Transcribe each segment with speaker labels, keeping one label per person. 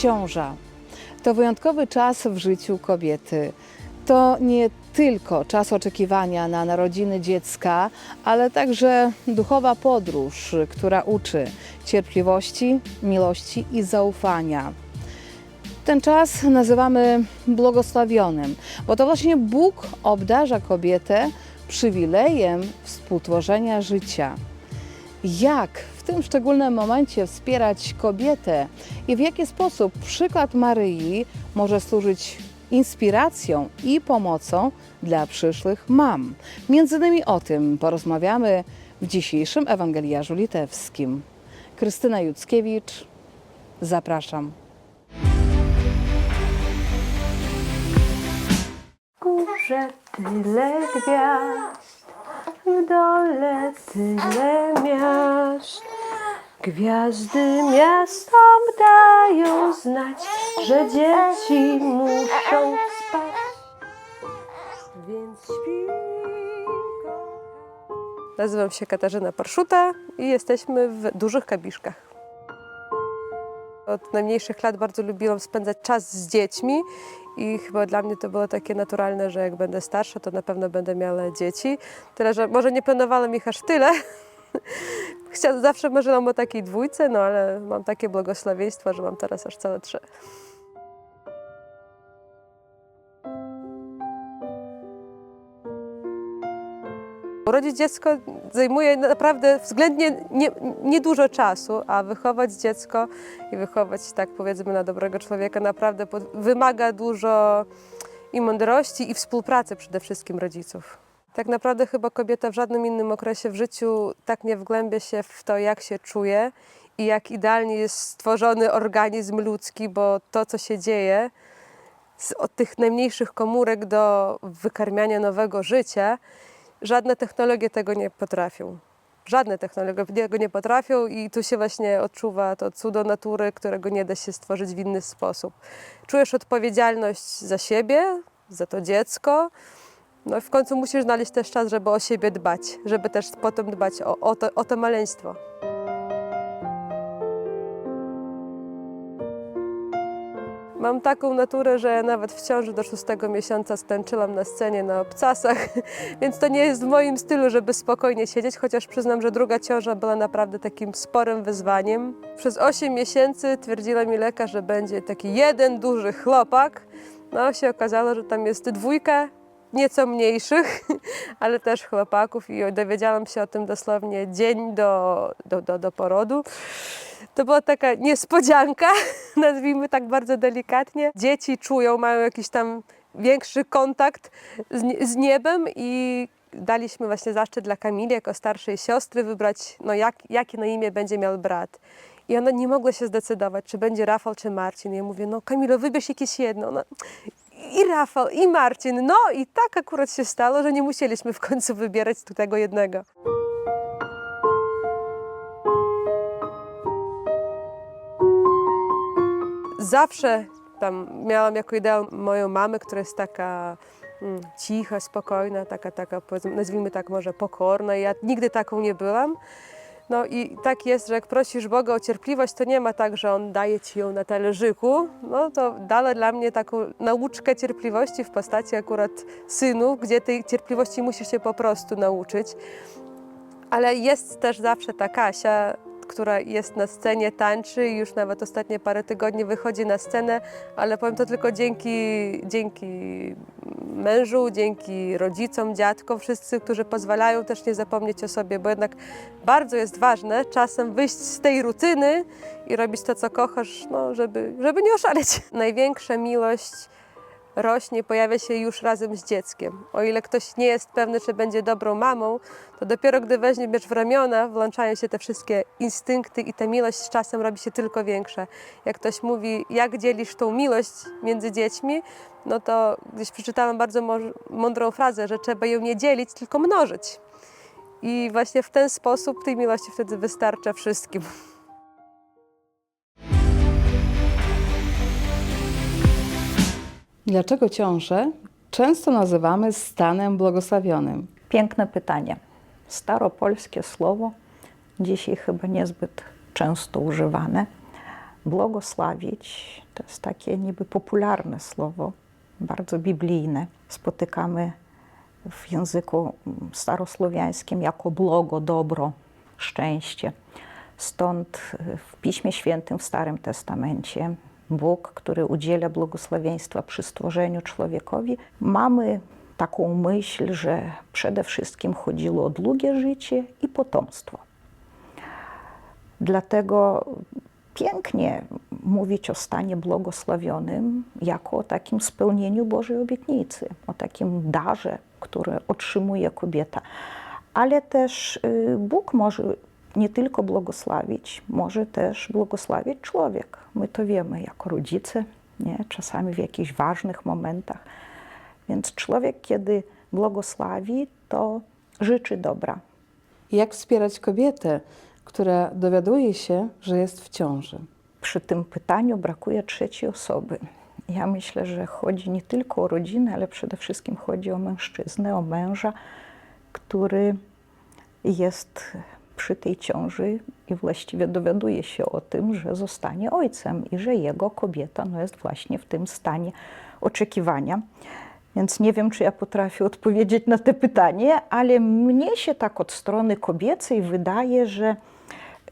Speaker 1: Ciąża to wyjątkowy czas w życiu kobiety. To nie tylko czas oczekiwania na narodziny dziecka, ale także duchowa podróż, która uczy cierpliwości, miłości i zaufania. Ten czas nazywamy błogosławionym, bo to właśnie Bóg obdarza kobietę przywilejem współtworzenia życia. Jak w tym szczególnym momencie wspierać kobietę i w jaki sposób przykład Maryi może służyć inspiracją i pomocą dla przyszłych mam? Między innymi o tym porozmawiamy w dzisiejszym Ewangeliarzu Litewskim. Krystyna Juckiewicz, zapraszam.
Speaker 2: Górze tyle gwiazd, w dole tyle miast. Gwiazdy miastom dają znać, że dzieci muszą spać. Więc śpi. Nazywam się Katarzyna Parszuta i jesteśmy w dużych kabiszkach. Od najmniejszych lat bardzo lubiłam spędzać czas z dziećmi i chyba dla mnie to było takie naturalne, że jak będę starsza, to na pewno będę miała dzieci. Tyle, że może nie planowałam ich aż tyle. Zawsze marzyłam o takiej dwójce, no ale mam takie błogosławieństwo, że mam teraz aż całe trzy. Urodzić dziecko zajmuje naprawdę względnie nie- niedużo czasu, a wychować dziecko i wychować, tak powiedzmy, na dobrego człowieka naprawdę pod, wymaga dużo i mądrości, i współpracy przede wszystkim rodziców. Tak naprawdę chyba kobieta w żadnym innym okresie w życiu tak nie wgłębia się w to, jak się czuje i jak idealnie jest stworzony organizm ludzki, bo to, co się dzieje, od tych najmniejszych komórek do wykarmiania nowego życia, żadne technologie tego nie potrafią. Żadne technologie tego nie potrafią i tu się właśnie odczuwa to cudo natury, którego nie da się stworzyć w inny sposób. Czujesz odpowiedzialność za siebie, za to dziecko, no i w końcu musisz znaleźć też czas, żeby o siebie dbać, żeby też potem dbać o, o, to, o to maleństwo. Mam taką naturę, że nawet w ciąży do szóstego miesiąca stęczyłam na scenie na obcasach, więc to nie jest w moim stylu, żeby spokojnie siedzieć, chociaż przyznam, że druga ciąża była naprawdę takim sporym wyzwaniem. Przez 8 miesięcy twierdziła mi lekarz, że będzie taki jeden duży chłopak. No się okazało, że tam jest dwójka nieco mniejszych, ale też chłopaków i dowiedziałam się o tym dosłownie dzień do, do, do, do porodu. To była taka niespodzianka, nazwijmy tak bardzo delikatnie. Dzieci czują, mają jakiś tam większy kontakt z, nie- z niebem i daliśmy właśnie zaszczyt dla Kamili jako starszej siostry wybrać, no jak, jakie na imię będzie miał brat. I ona nie mogła się zdecydować, czy będzie Rafał, czy Marcin. Ja mówię, no Kamilo, wybierz jakieś jedno. No, I Rafał, i Marcin. No i tak akurat się stało, że nie musieliśmy w końcu wybierać tu tego jednego. Zawsze tam miałam jako ideał moją mamę, która jest taka mm, cicha, spokojna, taka, taka nazwijmy tak może pokorna. Ja nigdy taką nie byłam. No i tak jest, że jak prosisz Boga o cierpliwość, to nie ma tak, że On daje Ci ją na talerzyku. No to dała dla mnie taką nauczkę cierpliwości w postaci akurat synów, gdzie tej cierpliwości musisz się po prostu nauczyć. Ale jest też zawsze ta Kasia, która jest na scenie, tańczy i już nawet ostatnie parę tygodni wychodzi na scenę, ale powiem to tylko dzięki, dzięki mężu, dzięki rodzicom, dziadkom, wszyscy, którzy pozwalają też nie zapomnieć o sobie, bo jednak bardzo jest ważne czasem wyjść z tej rutyny i robić to, co kochasz, no, żeby, żeby nie oszaleć. Największa miłość rośnie, pojawia się już razem z dzieckiem. O ile ktoś nie jest pewny, czy będzie dobrą mamą, to dopiero gdy weźmiesz w ramiona, włączają się te wszystkie instynkty i ta miłość z czasem robi się tylko większa. Jak ktoś mówi, jak dzielisz tą miłość między dziećmi, no to gdzieś przeczytałam bardzo mądrą frazę, że trzeba ją nie dzielić, tylko mnożyć. I właśnie w ten sposób tej miłości wtedy wystarcza wszystkim.
Speaker 1: Dlaczego ciążę często nazywamy stanem błogosławionym?
Speaker 3: Piękne pytanie. Staropolskie słowo, dzisiaj chyba niezbyt często używane. Błogosławić to jest takie niby popularne słowo, bardzo biblijne. Spotykamy w języku starosłowiańskim jako błogo, dobro, szczęście. Stąd w Piśmie Świętym w Starym Testamencie Bóg, który udziela błogosławieństwa przy stworzeniu człowiekowi, mamy taką myśl, że przede wszystkim chodziło o długie życie i potomstwo. Dlatego pięknie mówić o stanie błogosławionym jako o takim spełnieniu Bożej obietnicy, o takim darze, który otrzymuje kobieta. Ale też y, Bóg może nie tylko błogosławić, może też błogosławić człowiek. My to wiemy jako rodzice, nie? czasami w jakichś ważnych momentach. Więc człowiek, kiedy błogosławi, to życzy dobra.
Speaker 1: Jak wspierać kobietę, która dowiaduje się, że jest w ciąży?
Speaker 3: Przy tym pytaniu brakuje trzeciej osoby. Ja myślę, że chodzi nie tylko o rodzinę, ale przede wszystkim chodzi o mężczyznę, o męża, który jest przy tej ciąży i właściwie dowiaduje się o tym, że zostanie ojcem i że jego kobieta no, jest właśnie w tym stanie oczekiwania. Więc nie wiem, czy ja potrafię odpowiedzieć na to pytanie, ale mnie się tak od strony kobiecej wydaje, że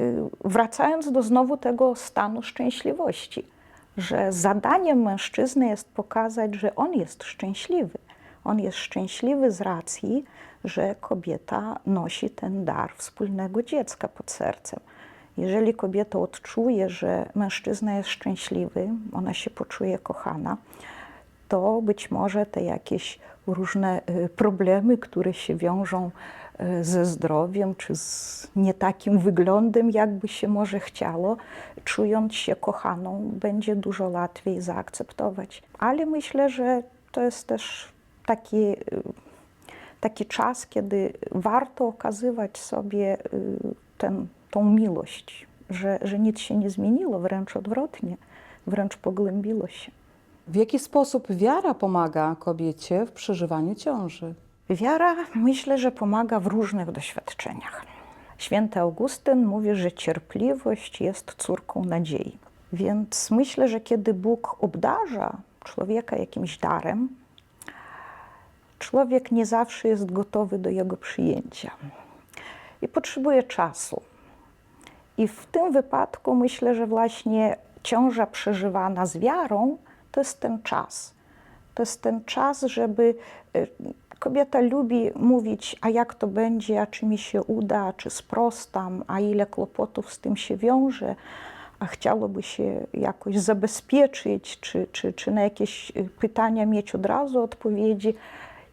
Speaker 3: y, wracając do znowu tego stanu szczęśliwości, że zadaniem mężczyzny jest pokazać, że on jest szczęśliwy. On jest szczęśliwy z racji, że kobieta nosi ten dar wspólnego dziecka pod sercem. Jeżeli kobieta odczuje, że mężczyzna jest szczęśliwy, ona się poczuje kochana, to być może te jakieś różne y, problemy, które się wiążą y, ze zdrowiem czy z nie takim wyglądem, jakby się może chciało, czując się kochaną, będzie dużo łatwiej zaakceptować. Ale myślę, że to jest też taki, y, taki czas, kiedy warto okazywać sobie ten, tą miłość, że, że nic się nie zmieniło, wręcz odwrotnie, wręcz pogłębiło się.
Speaker 1: W jaki sposób wiara pomaga kobiecie w przeżywaniu ciąży?
Speaker 3: Wiara myślę, że pomaga w różnych doświadczeniach. Święty Augustyn mówi, że cierpliwość jest córką nadziei. Więc myślę, że kiedy Bóg obdarza człowieka jakimś darem, człowiek nie zawsze jest gotowy do jego przyjęcia i potrzebuje czasu. I w tym wypadku myślę, że właśnie ciąża przeżywana z wiarą to jest ten czas. To jest ten czas, żeby y, kobieta lubi mówić, a jak to będzie, a czy mi się uda, czy sprostam, a ile kłopotów z tym się wiąże, a chciałoby się jakoś zabezpieczyć, czy, czy, czy na jakieś y, pytania mieć od razu odpowiedzi.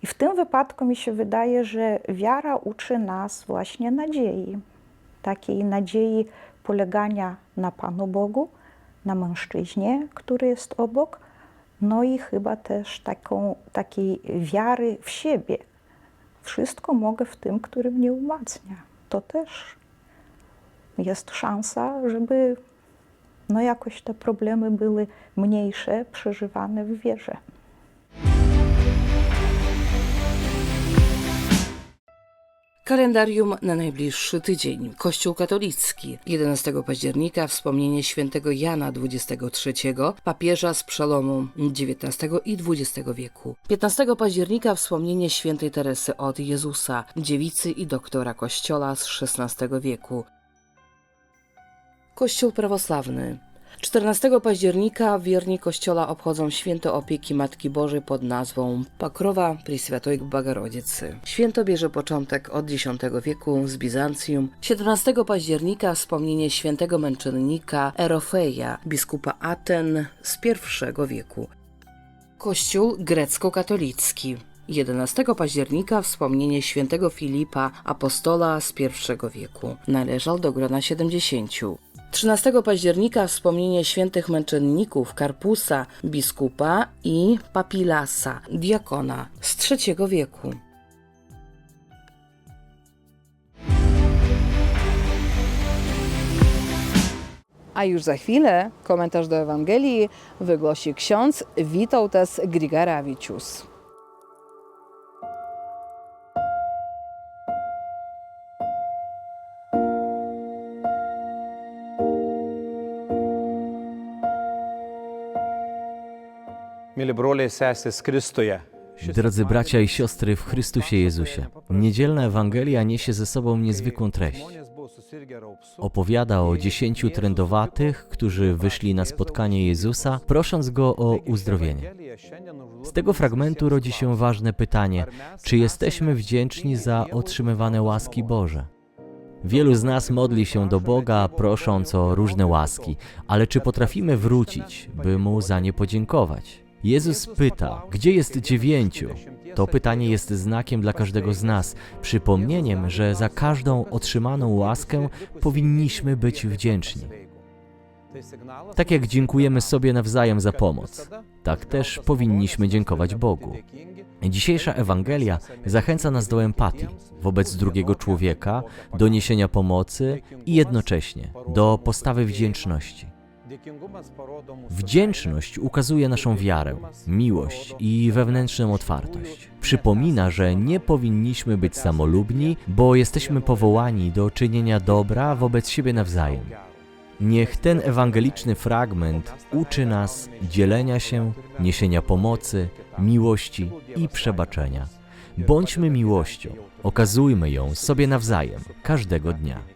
Speaker 3: I w tym wypadku mi się wydaje, że wiara uczy nas właśnie nadziei. Takiej nadziei polegania na Panu Bogu, na mężczyźnie, który jest obok, no i chyba też taką, takiej wiary w siebie. Wszystko mogę w tym, który mnie umacnia. To też jest szansa, żeby no jakoś te problemy były mniejsze, przeżywane w wierze.
Speaker 4: Kalendarium na najbliższy tydzień. Kościół katolicki. 11 października wspomnienie świętego Jana XXIII, papieża z przełomu XIX i XX wieku. 15 października wspomnienie świętej Teresy od Jezusa, dziewicy i doktora Kościoła z XVI wieku. Kościół prawosławny. 14 października wierni kościoła obchodzą święto opieki Matki Bożej pod nazwą Pakrowa Priswiatojk Bagarodziecy. Święto bierze początek od X wieku z Bizancjum. 17 października wspomnienie świętego męczennika Erofeja, biskupa Aten z I wieku. Kościół grecko-katolicki. 11 października wspomnienie świętego Filipa, apostola z I wieku. Należał do grona 70. 13 października wspomnienie świętych męczenników Karpusa, biskupa i Papilasa, diakona z III wieku.
Speaker 1: A już za chwilę komentarz do Ewangelii wygłosi ksiądz Witautas Grigaravicius.
Speaker 5: Drodzy bracia i siostry w Chrystusie Jezusie, niedzielna Ewangelia niesie ze sobą niezwykłą treść. Opowiada o dziesięciu trędowatych, którzy wyszli na spotkanie Jezusa, prosząc Go o uzdrowienie. Z tego fragmentu rodzi się ważne pytanie, czy jesteśmy wdzięczni za otrzymywane łaski Boże? Wielu z nas modli się do Boga, prosząc o różne łaski, ale czy potrafimy wrócić, by Mu za nie podziękować? Jezus pyta, gdzie jest dziewięciu? To pytanie jest znakiem dla każdego z nas, przypomnieniem, że za każdą otrzymaną łaskę powinniśmy być wdzięczni. Tak jak dziękujemy sobie nawzajem za pomoc, tak też powinniśmy dziękować Bogu. Dzisiejsza Ewangelia zachęca nas do empatii wobec drugiego człowieka, do niesienia pomocy i jednocześnie do postawy wdzięczności. Wdzięczność ukazuje naszą wiarę, miłość i wewnętrzną otwartość. Przypomina, że nie powinniśmy być samolubni, bo jesteśmy powołani do czynienia dobra wobec siebie nawzajem. Niech ten ewangeliczny fragment uczy nas dzielenia się, niesienia pomocy, miłości i przebaczenia. Bądźmy miłością, okazujmy ją sobie nawzajem każdego dnia.